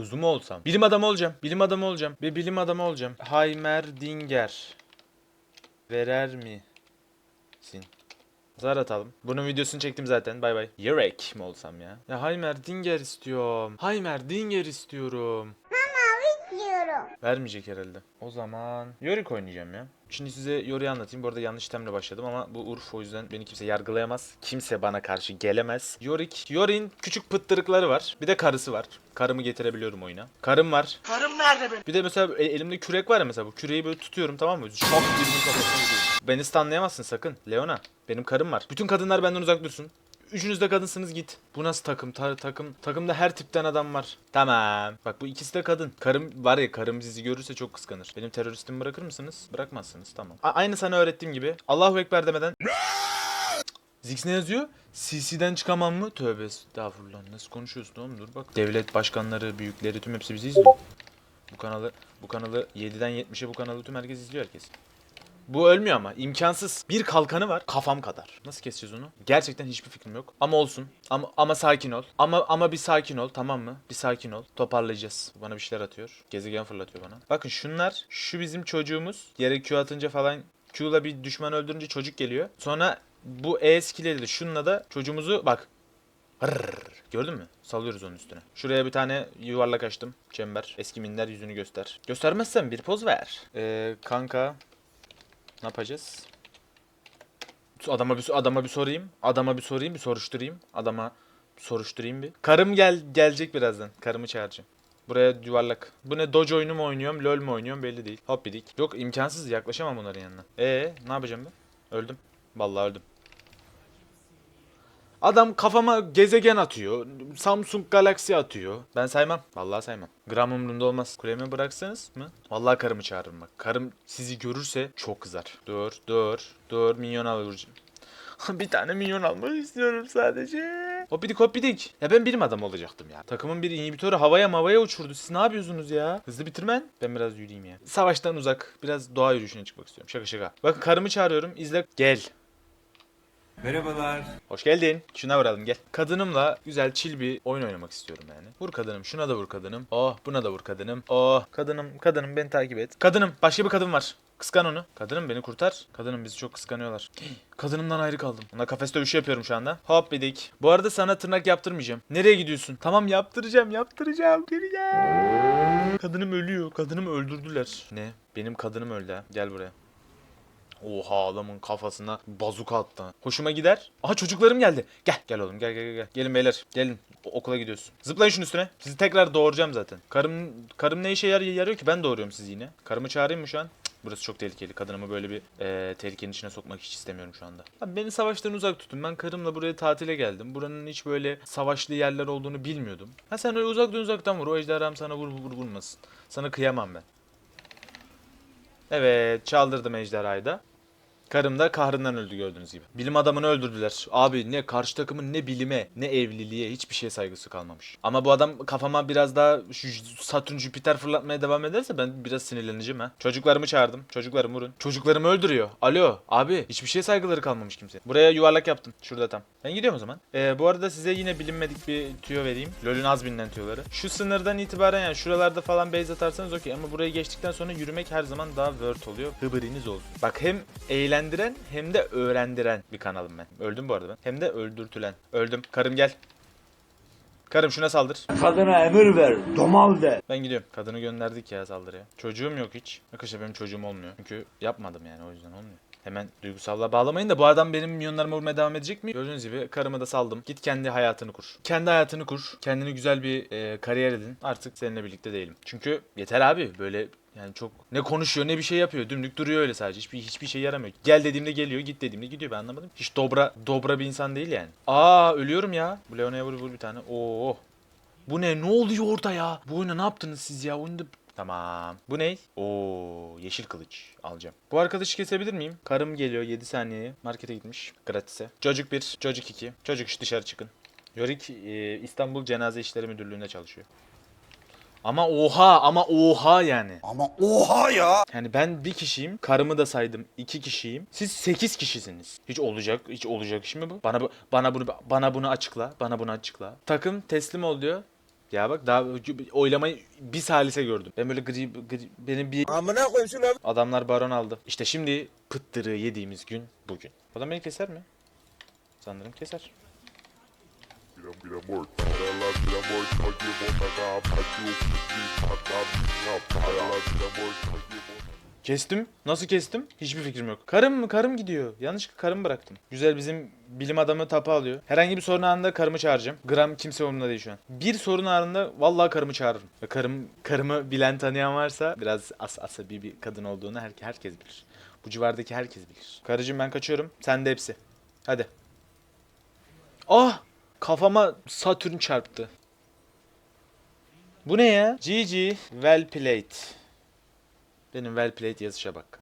kuzu mu olsam? Bilim adamı olacağım. Bilim adamı olacağım. Bir bilim adamı olacağım. Heimerdinger. Verer mi? Sin. Zar atalım. Bunun videosunu çektim zaten. Bay bay. Yürek mi olsam ya? Ya Heimerdinger istiyorum. Heimerdinger istiyorum. Vermeyecek herhalde. O zaman Yorick oynayacağım ya. Şimdi size Yorick'i anlatayım. Bu arada yanlış temle başladım ama bu Urf o yüzden beni kimse yargılayamaz. Kimse bana karşı gelemez. Yorick, Yorick'in küçük pıttırıkları var. Bir de karısı var. Karımı getirebiliyorum oyuna. Karım var. Karım nerede benim? Bir de mesela e- elimde kürek var ya mesela bu küreği böyle tutuyorum tamam mı? Şok birinin kafasına gidiyor. Beni stunlayamazsın sakın. Leona. Benim karım var. Bütün kadınlar benden uzak dursun. Üçünüz de kadınsınız git. Bu nasıl takım? Ta- takım takımda her tipten adam var. Tamam. Bak bu ikisi de kadın. Karım var ya karım sizi görürse çok kıskanır. Benim teröristimi bırakır mısınız? Bırakmazsınız tamam. A- aynı sana öğrettiğim gibi. Allahu Ekber demeden. Zix ne yazıyor? CC'den çıkamam mı? Tövbe estağfurullah. Nasıl konuşuyorsun oğlum? Dur bak. Devlet başkanları, büyükleri tüm hepsi bizi izliyor. Bu kanalı bu kanalı 7'den 70'e bu kanalı tüm herkes izliyor herkes. Bu ölmüyor ama imkansız. Bir kalkanı var kafam kadar. Nasıl keseceğiz onu? Gerçekten hiçbir fikrim yok. Ama olsun. Ama ama sakin ol. Ama ama bir sakin ol tamam mı? Bir sakin ol. Toparlayacağız. Bana bir şeyler atıyor. Gezegen fırlatıyor bana. Bakın şunlar şu bizim çocuğumuz. Yere Q atınca falan Q'la bir düşman öldürünce çocuk geliyor. Sonra bu E skill'leri de şununla da çocuğumuzu bak Hırr. Gördün mü? Salıyoruz onun üstüne. Şuraya bir tane yuvarlak açtım. Çember. Eski minder yüzünü göster. Göstermezsen bir poz ver. Ee, kanka. Ne yapacağız? Adama bir adama bir sorayım. Adama bir sorayım, bir soruşturayım. Adama soruşturayım bir. Karım gel gelecek birazdan. Karımı çağıracağım. Buraya yuvarlak. Bu ne Doge oyunu mu oynuyorum, LoL mu oynuyorum belli değil. Hop bidik. Yok imkansız yaklaşamam bunların yanına. Ee, ne yapacağım ben? Öldüm. Vallahi öldüm. Adam kafama gezegen atıyor. Samsung Galaxy atıyor. Ben saymam. Vallahi saymam. Gram umurumda olmaz. Kulemi bıraksanız mı? Vallahi karımı çağırırım bak. Karım sizi görürse çok kızar. Dur, dur, dur. Minyon alacağım. bir tane minyon almak istiyorum sadece. Hopidik hopidik. Ya ben bilim adamı olacaktım ya. Takımın bir inhibitörü havaya mavaya uçurdu. Siz ne yapıyorsunuz ya? Hızlı bitirmen. Ben biraz yürüyeyim ya. Savaştan uzak. Biraz doğa yürüyüşüne çıkmak istiyorum. Şaka şaka. Bakın karımı çağırıyorum. İzle. Gel. Merhabalar. Hoş geldin. Şuna vuralım gel. Kadınımla güzel chill bir oyun oynamak istiyorum yani. Vur kadınım. Şuna da vur kadınım. Oh buna da vur kadınım. Oh kadınım kadınım beni takip et. Kadınım başka bir kadın var. Kıskan onu. Kadınım beni kurtar. Kadınım bizi çok kıskanıyorlar. Kadınımdan ayrı kaldım. Ona kafes dövüşü yapıyorum şu anda. Hop bidik. Bu arada sana tırnak yaptırmayacağım. Nereye gidiyorsun? Tamam yaptıracağım yaptıracağım. Geri gel. Kadınım ölüyor. Kadınımı öldürdüler. Ne? Benim kadınım öldü ha. Gel buraya. Oha adamın kafasına bazuka attı. Hoşuma gider. Aha çocuklarım geldi. Gel. Gel oğlum gel gel gel, gel. Gelin beyler. Gelin. O- okula gidiyorsun. Zıplayın şunun üstüne. Sizi tekrar doğuracağım zaten. Karım karım ne işe yar yarıyor ki? Ben doğuruyorum sizi yine. Karımı çağırayım mı şu an? Burası çok tehlikeli. Kadınımı böyle bir e, tehlikenin içine sokmak hiç istemiyorum şu anda. Abi beni savaştan uzak tutun. Ben karımla buraya tatile geldim. Buranın hiç böyle savaşlı yerler olduğunu bilmiyordum. Ha sen öyle uzaktan uzaktan vur. O ejderham sana vur vur vurmasın. Sana kıyamam ben. Evet çaldırdım ejderhayı da. Karım da kahrından öldü gördüğünüz gibi. Bilim adamını öldürdüler. Abi ne karşı takımın ne bilime ne evliliğe hiçbir şeye saygısı kalmamış. Ama bu adam kafama biraz daha şu Satürn Jüpiter fırlatmaya devam ederse ben biraz sinirleneceğim ha. Çocuklarımı çağırdım. Çocuklarımı vurun. Çocuklarımı öldürüyor. Alo abi hiçbir şeye saygıları kalmamış kimse. Buraya yuvarlak yaptım. Şurada tam. Ben gidiyorum o zaman. Ee, bu arada size yine bilinmedik bir tüyo vereyim. LoL'ün az bilinen tüyoları. Şu sınırdan itibaren yani şuralarda falan base atarsanız okey ama burayı geçtikten sonra yürümek her zaman daha word oluyor. Hıbıriniz olsun. Bak hem eğlendiren hem de öğrendiren bir kanalım ben. Öldüm bu arada ben. Hem de öldürtülen. Öldüm. Karım gel. Karım şuna saldır. Kadına emir ver, domal de. Ben gidiyorum. Kadını gönderdik ya saldırıya. Çocuğum yok hiç. Arkadaşlar benim çocuğum olmuyor. Çünkü yapmadım yani o yüzden olmuyor. Hemen duygusallığa bağlamayın da bu adam benim milyonlarıma vurmaya devam edecek mi? Gördüğünüz gibi karımı da saldım. Git kendi hayatını kur. Kendi hayatını kur. Kendini güzel bir e, kariyer edin. Artık seninle birlikte değilim. Çünkü yeter abi böyle yani çok ne konuşuyor ne bir şey yapıyor. Dümdük duruyor öyle sadece. Hiçbir hiçbir şey yaramıyor. Gel dediğimde geliyor, git dediğimde gidiyor. Ben anlamadım. Hiç dobra dobra bir insan değil yani. Aa ölüyorum ya. Bu Leona'ya vur vur bir tane. Oo. Bu ne? Ne oluyor orada ya? Bu oyuna ne yaptınız siz ya? Oyunda Tamam. Bu ne? Oo, yeşil kılıç alacağım. Bu arkadaşı kesebilir miyim? Karım geliyor 7 saniye. Markete gitmiş. Gratis'e. Çocuk 1, çocuk 2. Çocuk 3 dışarı çıkın. Yorick e, İstanbul Cenaze İşleri Müdürlüğü'nde çalışıyor. Ama oha ama oha yani. Ama oha ya. Yani ben bir kişiyim. Karımı da saydım. iki kişiyim. Siz sekiz kişisiniz. Hiç olacak, hiç olacak iş mi bu? Bana bu, bana bunu bana bunu açıkla. Bana bunu açıkla. Takım teslim ol diyor. Ya bak daha oylamayı bir salise gördüm. Ben böyle gri, gri benim bir Amına koyayım şunu. adamlar baron aldı. İşte şimdi pıttırığı yediğimiz gün bugün. Adam beni keser mi? Sanırım keser. Kestim. Nasıl kestim? Hiçbir fikrim yok. Karım mı? Karım gidiyor. Yanlışlıkla karımı bıraktım. Güzel bizim bilim adamı tapa alıyor. Herhangi bir sorun anında karımı çağıracağım. Gram kimse umurumda değil şu an. Bir sorun anında vallahi karımı çağırırım. Karım karımı bilen tanıyan varsa biraz as asabi bir kadın olduğunu her, herkes bilir. Bu civardaki herkes bilir. Karıcığım ben kaçıyorum. Sen de hepsi. Hadi. Ah! Kafama Satürn çarptı. Bu ne ya? GG. Well played. Benim well played yazışa bak.